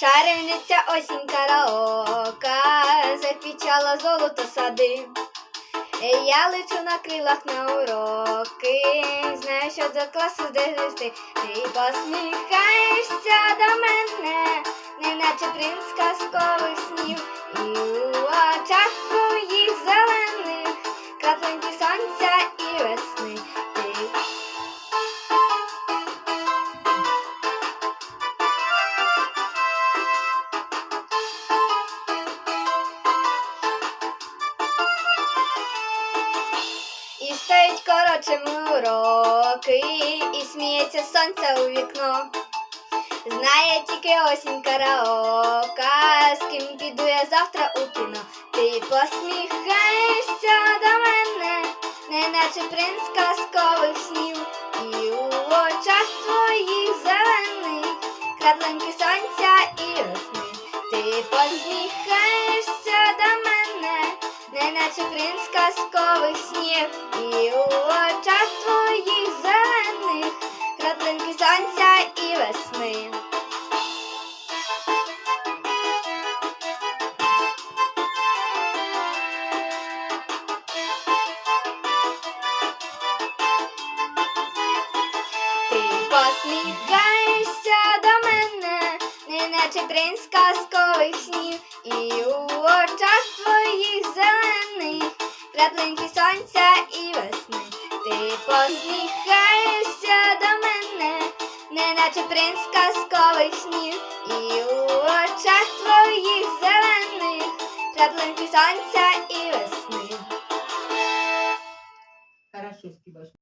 Чарівниця осінь караока запічала золото сади. Я лечу на крилах на уроки, знаю, що до класу здивишти. Ти посміхаєшся до мене, неначе принц казкових снів, і у очах І стоять коротшими уроки, і сміється сонце у вікно. Знає тільки осінь караока, з ким піду я завтра у кіно. Ти посміхаєшся до мене, неначе принц казкових снів, і у очах твоїх зелених краплинки сонця і весни. Ти посміхаєшся неначе принц казкових снів, і у очах твоїх зелених краплинки сонця і весни. Ти посміхаєшся до мене, неначе принц казкових снів, і у очах твоїх краплинки сонця і весни. Ти посміхаєшся до мене, неначе принц казковий снів, і у очах твоїх зелених краплинки сонця і весни.